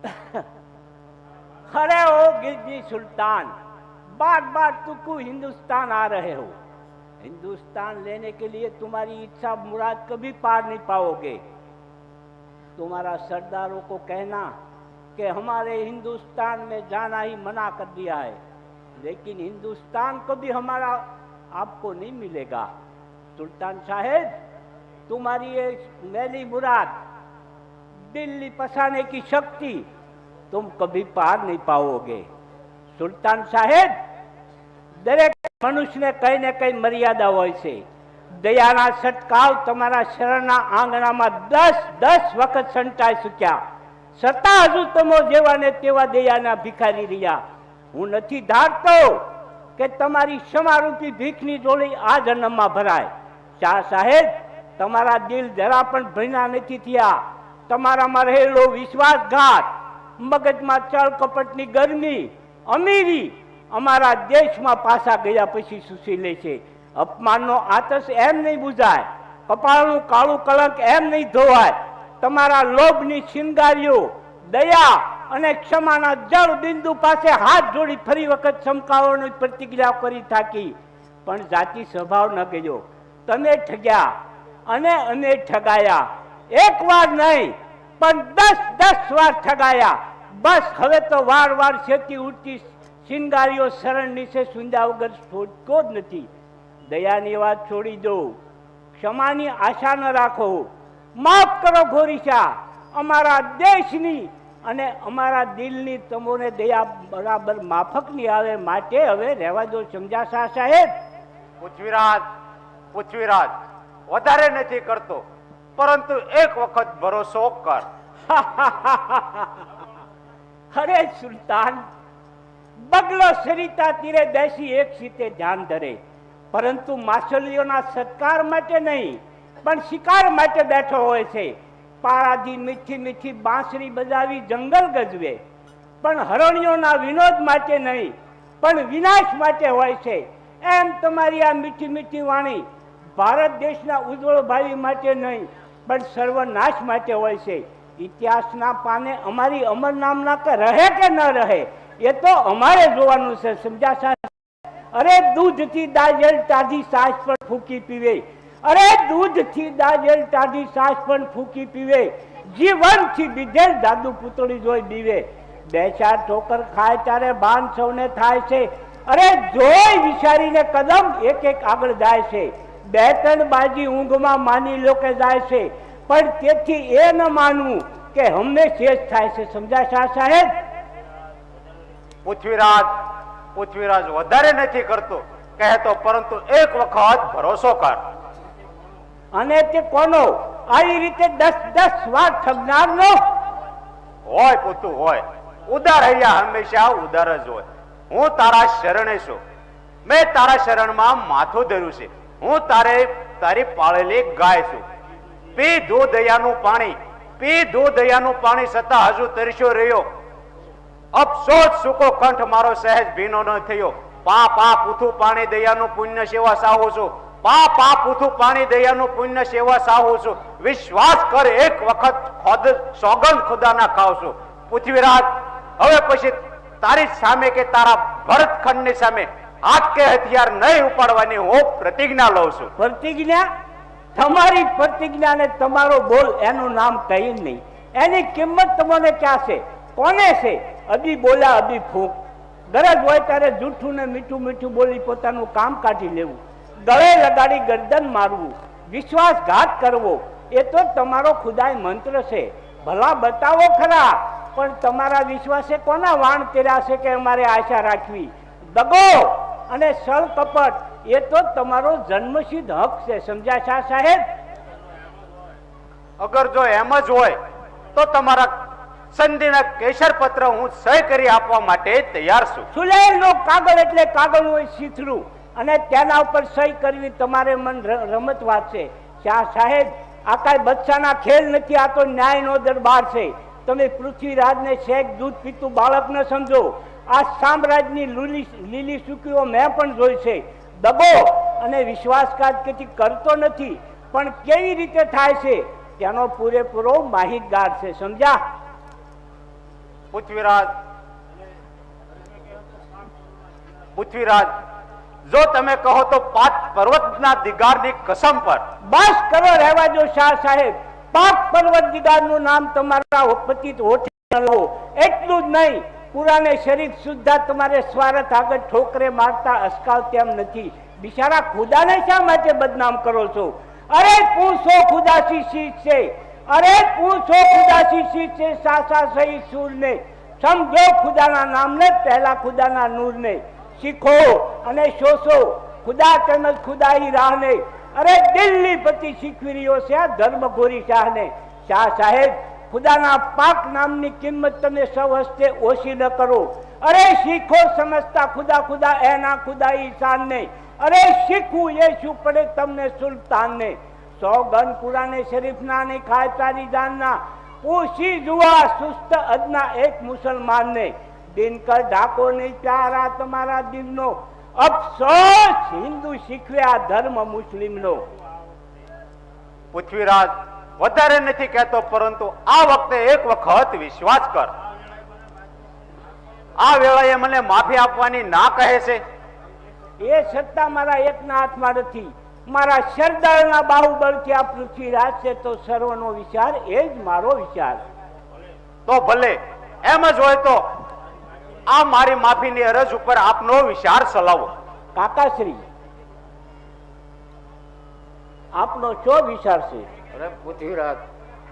કર हो, गिरजी सुल्तान। बार बार तुकू हिंदुस्तान आ रहे हो? हिंदुस्तान लेने के लिए तुम्हारी इच्छा मुराद कभी पार नहीं पाओगे। तुम्हारा सरदारों को कहना कि हमारे हिंदुस्तान में जाना ही मना कर दिया है, लेकिन हिंदुस्तान को भी हमारा आपको नहीं मिलेगा। सुल्तान साहेब, तुम्हारी ये मैली मुराद दिल्ली पसाने की शक्ति तुम कभी पार नहीं पाओगे સુલતાન સાહેબ દરેક મનુષ્યને કઈ ને કઈ મર્યાદા હોય છે દયાના છટકાવ તમારા શરણના આંગણામાં દસ દસ વખત સંટાઈ ચૂક્યા છતાં હજુ તમો જેવા ને તેવા દયાના ભિખારી રહ્યા હું નથી ધારતો કે તમારી ક્ષમારૂપી ભીખની જોડી આ જન્મમાં ભરાય શાહ સાહેબ તમારા દિલ જરા પણ ભીના નથી થયા તમારામાં રહેલો વિશ્વાસઘાત, મગજમાં ચળ કપટની ગરમી, અમીરી અમારા દેશમાં પાછા ગયા પછી સૂસી લે છે. અપમાનનો આતશ એમ નહીં બુઝાય, કપાળનું કાળું કલંક એમ નહીં ધોવાય. તમારા લોભની શિંગારીઓ દયા અને ક્ષમાના જળ બિંદુ પાસે હાથ જોડી ફરી વખત ચમકાવવાની પ્રતિક્રિયા કરી થાકી. પણ જાતિ સ્વભાવ ન ગયો. તમે ઠગ્યા, અને અમે ઠગાયા. એક વાર નહીં, પણ દસ દસ વાર ઠગાયા. બસ હવે તો વાર વાર છેતી ઉઠતી શિંગારીઓ શરણ નીચે સુંદા વગર છોડતો જ નથી. દયાની વાત છોડી દો ક્ષમાની આશા ન રાખો. માફ કરો ઘોરીશા. અમારા દેશની અને અમારા દિલની તમોને દયા બરાબર માફકની આવે માટે હવે રહેવા દો સમજાશા સાહેબ. પૃથ્વીરાજ પૃથ્વીરાજ, વધારે નથી કરતો. પરંતુ એક વખત ભરોસો કર. અરે સુલતાન, બગલો સરિતા તીરે બેસી એક સીતે ધ્યાન ધરે. પરંતુ માછલીઓના સત્કાર માટે નહીં, પણ શિકાર માટે બેઠો હોય છે. પારાજી મીઠી મીઠી બાંસરી બજાવી જંગલ ગજવે. પણ હરણીઓના વિનોદ માટે નહીં, પણ વિનાશ માટે હોય છે. એમ તમારી આ મીઠી મીઠી વાણી ભારત દેશના ઉજ્જવળ ભાવિ માટે નહીં પણ સર્વનાશ માટે હોય છે. ઇતિહાસના પાને અમારી અમર નામના કે રહે કે ન રહે, એ તો અમારે જોવાનું છે સમજ્યા અરે દૂધથી દાજેલ તાજી સાસ પણ ફૂકી પીવે. અરે દૂધથી દાજેલ તાજી સાસ પણ ફૂકી પીવે. જીવનથી બીધેલ દાદુ પુતળી જોઈ બીવે. બે ચાર ઠોકર ખાય ત્યારે બાન સૌને થાય છે. અરે જોઈ વિચારીને કદમ એક એક આગળ જાય છે. બે ત્રણ બાજી ઊંઘમાં માની લો કે જાય છે. પણ તેથી એ ન માનવું કે એ જ થાય છે. સમજ્યા શાહ સાહેબ? પૃથ્વીરાજ પૃથ્વીરાજ વધારે નથી કરતો. કહેતો પરંતુ એક વખત ભરોસો કર. અને તે કોનો? આવી રીતે દસ દસ વાર ઠગનારનો? હોય પોતું હોય. ઉદાર હૈયા હંમેશા ઉદાર જ હોય. હું તારા શરણે છું. મેં તારા શરણમાં માથું ધર્યું છે. હું તારે તારી પાળેલી ગાય છું. પી ધો દયાનું પાણી, પી ધો દયાનું પાણી છતાં હજુ તરસ્યો રહ્યો. અફસોસ સુકો કંઠ મારો સહેજ ભીનો ન થયો. પા પા પૂથું પાણી દયાનું પુણ્ય સેવા સાહો છું. પા પા પૂથું પાણી દયાનું પુણ્ય સેવા સાહો છું. વિશ્વાસ કર એક વખત ખોદ સોગંદ ખુદાના ખાવ છું. પૃથ્વીરાજ, હવે પછી તારી સામે કે તારા ભરતખંડની સામે હાથ કે હથિયાર નહીં ઉપાડવાની હું પ્રતિજ્ઞા લઉં છું. પ્રતિજ્ઞા? તમારી પ્રતિજ્ઞાને તમારો બોલ એનું નામ કઈ નહીં. એની કિંમત તમને ક્યાં છે? કોને છે? અભી બોલા, અભી ફૂંક. ગરજ હોય ત્યારે જૂઠું ને મીઠું મીઠું બોલી પોતાનું કામ કાઢી લેવું. ગળે લગાડી ગરદન મારવું. વિશ્વાસઘાત કરવો. એ તો તમારો ખુદાય મંત્ર છે. ભલા બતાવો ખરા. પણ તમારા વિશ્વાસે કોના વાણ કર્યા છે કે અમારે આશા રાખવી? દગો! અને સળ કપટ. એ તો તમારો જન્મસિદ્ધ હક છે સમજ્યા શાહ સાહેબ? અગર જો એમ જ હોય તો તમારા સંધિના કેસર પત્ર હું સહી કરી આપવા માટે તૈયાર છું. સુલેલનો કાગળ એટલે કાગળ હોય સીથરું અને તેના ઉપર સહી કરવી તમારે મન રમત વાત છે. શાહ સાહેબ આ કાંઈ બચ્ચાના ખેલ નથી આ તો ન્યાયનો દરબાર છે. તમે પૃથ્વીરાજને શેખ દૂધ પીતું બાળક ન સમજો. આ સામ્રાજ્યની લીલી લીલી સૂકીઓ મેં પણ જોઈ છે. દગો અને વિશ્વાસઘાત કદી કરતો નથી. પણ કેવી રીતે થાય છે? તેનો પૂરેપૂરો માહિતગાર છે. સમજ્યા? પૃથ્વીરાજ. પૃથ્વીરાજ જો તમે કહો તો પાંચ પર્વતના દિગારની કસમ પર. બસ કરો રહેવા જો શાહ સાહેબ. પાંચ પર્વત દિગારનું નામ તમારા પતિત હોઠે ન લો એટલું જ નહીં. પુરાને શરીફ સુદ્ધા તમારે સ્વાર્થ આગળ ઠોકરે મારતા અસકાવ તેમ નથી. બિચારા ખુદાને શા માટે બદનામ કરો છો? અરે પૂછો ખુદાસી શીખ છે. અરે પૂછો ખુદાસી શીખ છે સાસા સહી સૂરને. સમજો ખુદાના નામને, પહેલા ખુદાના નૂરને. શીખો અને શોષો. ખુદા તેમજ ખુદાઈ રાહને. અરે દિલ્હી પતિ શીખવી રહ્યો છે આ ધર્મગોરી શાહને. શાહ સાહેબ ખુદાના પાક નામની કિંમત તમે સૌ હસ્તે ઓછી ન કરો. અરે શીખો સમજતા ખુદા ખુદા, એના ખુદા ઈશાન ને અરે શીખવું એ શું પડે તમને સુલતાન ને સો ગન કુરાને શરીફના ને ખાય તારી જાનના. પૂછી જુઆ સુસ્ત અદના એક મુસલમાનને દિનકર ઢાકો નહીં પ્યારા તમારા દિનનો અફસોસ હિન્દુ શીખવે આ ધર્મ મુસ્લિમનો. પૃથ્વીરાજ વધારે નથી કહેતો પરંતુ આ વખતે એક વખત વિશ્વાસ કર. આ વેળાએ મને માફી આપવાની ના કહે છે. એ સત્તા મારા એકના હાથમાં નથી. મારા સરદારના બાહુબળથી આ પૃથ્વી રાજશે તો સર્વનો વિચાર એ જ મારો વિચાર. તો ભલે એમ જ હોય તો આ મારી માફીની અરજ ઉપર આપનો વિચાર ચલાવો. કાકાશ્રી આપનો શો વિચાર છે? અરે પૃથ્વીરાજ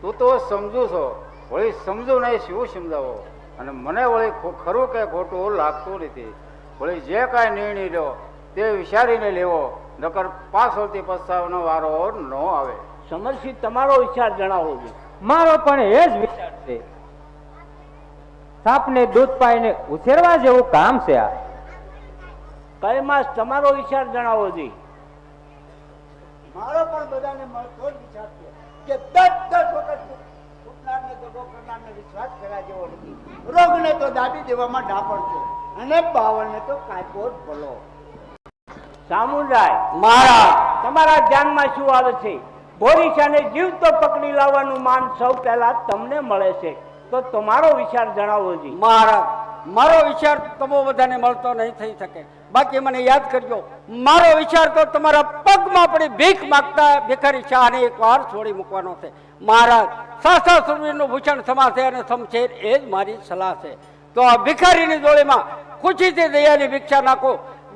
તું તો સમજુ છો. વળી સમજુ નહીં શું સમજાવો? અને મને વળી ખરું કે ખોટું લાગતું નથી. વળી જે કાંઈ નિર્ણય લો તે વિચારીને લેવો નકર પાછળથી પસ્તાવાનો વારો ન આવે. સમરસિંહ તમારો વિચાર જણાવો છે મારો પણ એ જ વિચાર છે. સાપને દૂધ પાઈને ઉછેરવા જેવું કામ છે આ. કયમાસ તમારો વિચાર જણાવો છે મારો પણ બધાને મળતો જ વિચાર છે કે દસ દસ વખત ફૂટનારને દગો કરનારને વિશ્વાસ કર્યા જેવો નથી. રોગને તો દાબી દેવામાં ડાપણ છે અને બાવળને તો કાપો જ ભલો. સામુંડરાય મારા તમારા ધ્યાનમાં શું આવે છે? ભોરીસાને જીવતો પકડી લાવવાનું માન સૌ પહેલા તમને મળે છે. તો તમારો વિચાર જણાવો જી. મારા મારો વિચાર તમો બધાને મળતો નહીં થઈ શકે. બાકી મને યાદ કરજો, મારો વિચાર તો તમારા પગમાં પડી ભીખ માગતા ભિખારી શાહને એક વાર છોડી મૂકવાનો છે. મારા સાસા સુરવીરનું ભૂષણ સમાશે અને સમછેર એ જ મારી સલાહ છે. તો આ ભિખારીની જોડીમાં ખુશીથી દયાની ભિક્ષા નાખો.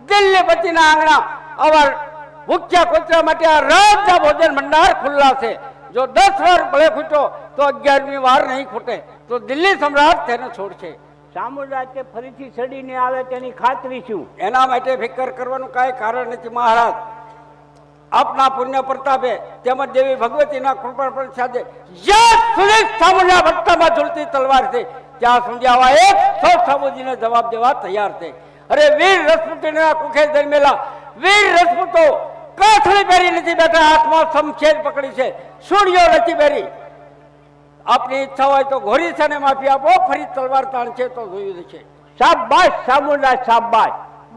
દિલ્હી પતિના આંગણા અવાર ભૂખ્યા કોતરા માટે આ રાજા ભોજન ભંડાર ખુલ્લા છે. જો દસ વાર ભલે ખૂટો તો અગિયારમી વાર નહીં ખૂટે. તો દિલ્હી સમ્રાટ તેને છોડશે. સામુંડરાય તે ફરીથી સડીને આવે તેની ખાતરી છું એના માટે ફિકર કરવાનું કાંઈ કારણ નથી મહારાજ. આપના પુણ્ય પ્રતાપે તેમજ દેવી ભગવતીના કૃપા પ્રસાદે જ્યાં સુધી સામુના ભટ્ટામાં ઝૂલતી તલવાર છે, ત્યાં સુધી આવા એક સો સામુજીને જવાબ દેવા તૈયાર છે. અરે વીર રસપુટીના કુખે જન્મેલા વીર રસપૂતો કાથળી પહેરી નથી બેઠા, હાથમાં શમશેર પકડી છે સૂર્યો નથી પહેરી. આપની ઈચ્છા હોય તો ઘોરી છે માફી આપો ફરી તલવાર તાણશે તો જોયું છે. શાબાશ સામુંડરાય શાબાશ.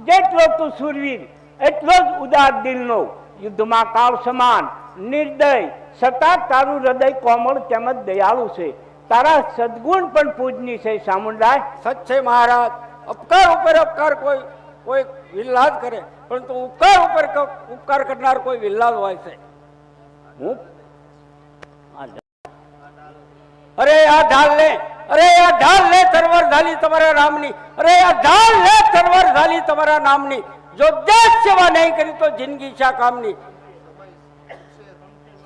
જેટલો તું સુરવીર એટલો જ ઉદાર દિલનો. યુદ્ધમાં કાળ સમાન નિર્દય છતાં તારું હૃદય કોમળ તેમજ દયાળુ છે. તારા સદગુણ પણ પૂજની છે સામુંડા સચ છે મહારાજ. અપકાર ઉપર અપકાર કોઈ કોઈ વિલ્લાદ કરે પરંતુ ઉપકાર ઉપર ઉપકાર કરનાર કોઈ વિલ્લાદ હોય છે. હું અરે આ ઢાલ લે, અરે આ ઢાલ લે તરવર ઝાલી તમારા નામની અરે આ ઢાલ લે તરવર ઝાલી તમારા નામની. જો દેશ સેવા નહીં કરી તો જિંદગી શા કામની?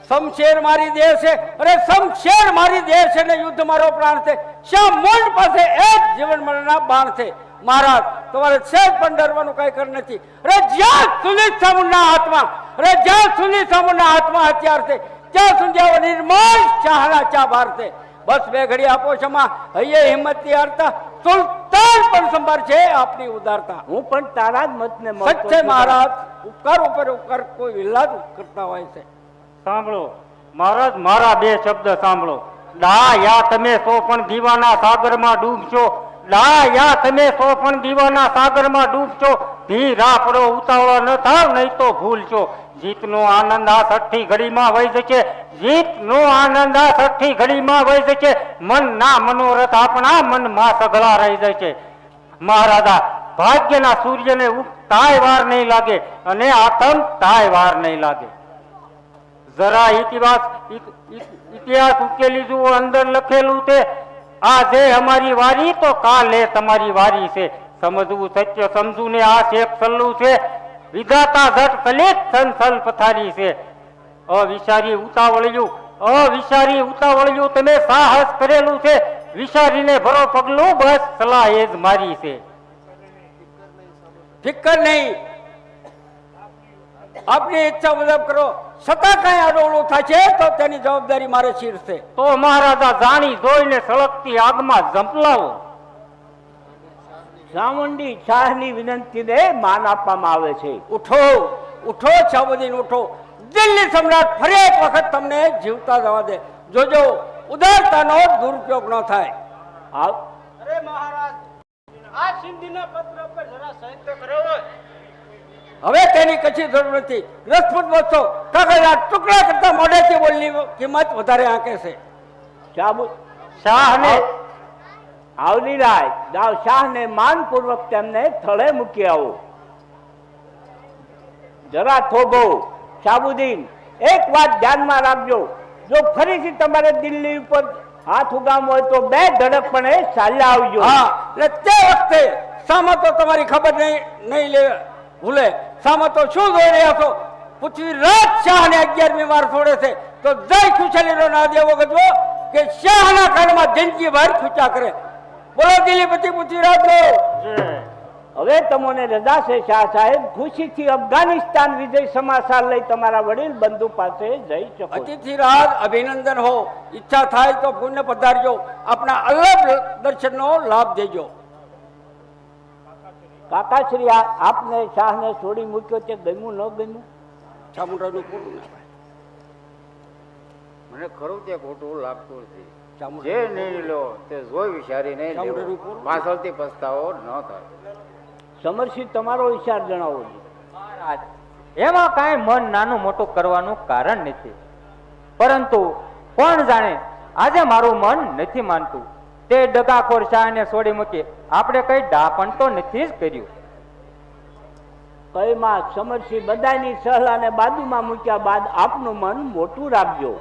શમશેર મારી દેહ છે, અરે શમશેર મારી દેહ છે ને યુદ્ધ મારો પ્રાણ છે. શ્યામ મોંડ પાસે એક જીવન મરણના બાણ છે? મહારાજ, તમારે છે પણ ડરવાનું કઈ કર નથી. અરે જ્યાં સુધી સામુના હાથમાં અરે જ્યાં સુધી સામુના હાથમાં હથિયાર છે, ત્યાં સુધી નિર્મળ ચાહના ચા ભારતે બસ બે ઘડી આપો ક્ષમા હૈયે હિંમતથી હારતા સુલતાન પણ સંભાળ છે આપની ઉદારતા. હું પણ તારા જ મતને સચ્ચે મહારાજ ઉપકાર ઉપર ઉપકાર કોઈ વિલાદ કરતા હોય છે. સાંભળો મહારાજ મારા બે શબ્દ સાંભળો. ડા યા તમે સો પણ દીવાના સાગરમાં ડૂબશો. ડા યા તમે સો પણ દીવાના સાગરમાં ડૂબશો. ધીરા પડો ઉતાવળો ન થાવ નહીં તો ભૂલશો. જીતનો આનંદ આ છઠ્ઠી ઘડીમાં વહી જશે જીતનો આનંદ આ છઠ્ઠી ઘડીમાં વહી જશે મન ના મનોરથ આપણા મનમાં સઘળા રહી જશે મહારાજા, ભાગ્યના સૂર્યને ઉગતાય વાર નહીં લાગે અને આતમ તાય વાર નહીં લાગે. જરા ઇતિહાસ ઇત- ઇત- ઇતિહાસ ઉકેલી જુઓ, અંદર લખેલું છે, આ જે અમારી વારી, તો કાલે તમારી વારી છે. સમજવું સત્ય સમજવું ને આ શેખ સલ્લું છે વિધાતા જટ કલિત સંસલ પથારી છે. અવિચારી ઉતાવળિયું અવિચારી ઉતાવળિયું તમે સાહસ કરેલું છે. વિચારીને ભરો પગલું બસ સલાહ એ જ મારી છે. ફિકર નહીં. આપની ઈચ્છા મુજબ કરો. છતાં કઈ આડોળું થશે તો તેની જવાબદારી મારે શીરશે તો મહારાજા જાણી જોઈને સળગતી આગમાં ઝંપલાવો. ચામુંડી શાહની વિનંતીને માન આપવામાં આવે છે. ઉઠો ઉઠો છાબુદ્દીન ઉઠો. દિલ્હી સમ્રાટ ફરી એક વખત તમને જીવતા જવા દે. જોજો ઉદારતાનો દુરુપયોગ ન થાય. આવ અરે મહારાજ આ સિંધીના પત્ર પર જરા સહિત તો કરો હવે તેની કચ્છી જરૂર નથી. રસપૂત વસ્તુ કાગળના ટુકડા કરતા મોઢેથી બોલની કિંમત વધારે આંકે છે. શાહ શાહને આવલી રાય. જાઓ શાહને માનપૂર્વક તેમને થળે મૂકી આવો. જરા થોભો, શાહબુદ્દીન, એક વાત ધ્યાનમાં રાખજો. જો ફરીથી તમારે દિલ્હી ઉપર હાથ ઉગામ હોય તો બે ધડકપણે ચાલ્યા આવજો. હા, એટલે તે વખતે સામા તો તમારી ખબર નહીં નહીં લે, ભૂલે. સામા તો શું જોઈ રહ્યા છો? પૃથ્વીરાજ શાહને અગિયારમી વાર છોડે છે. તો જય ખુશાલીનો ના દેવો ગજવો કે શાહના કાળમાં જિંદગી ભર ખૂચા કરે. બોલો દિલીપતિ પૃથ્વીરાજ નો હવે તમને રજા છે શાહ સાહેબ ખુશીથી અફઘાનિસ્તાન વિજય સમાચાર લઈ તમારા વડીલ બંધુ પાસે જઈ શકો. અતિથિરાજ અભિનંદન હો. ઈચ્છા થાય તો પુણ્ય પધારજો. આપણા અલગ દર્શનનો લાભ દેજો. કાકાશ્રી આપને શાહને છોડી મૂક્યો તે ગમ્યું ન ગમ્યું? ચામુંડાનું પૂરું મને ખરું તે ખોટું લાગતું નથી. જે નહીં લો તે જોઈ વિચારીને લેવો. પાછળથી પસ્તાવો ન થાય. સમરસિંહ તમારો વિચાર જણાવો. એમાં કાંઈ મન નાનું મોટું કરવાનું કારણ નથી. પરંતુ કોણ જાણે આજે મારું મન નથી માનતું. તે ડગાખોર શાહને છોડી મૂકી આપણે કઈ ડાપણ તો નથી જ કર્યું. કઈમાં સમરસિંહ બધાની સહલાને બાજુમાં મૂક્યા બાદ આપનું મન મોટું રાખજો.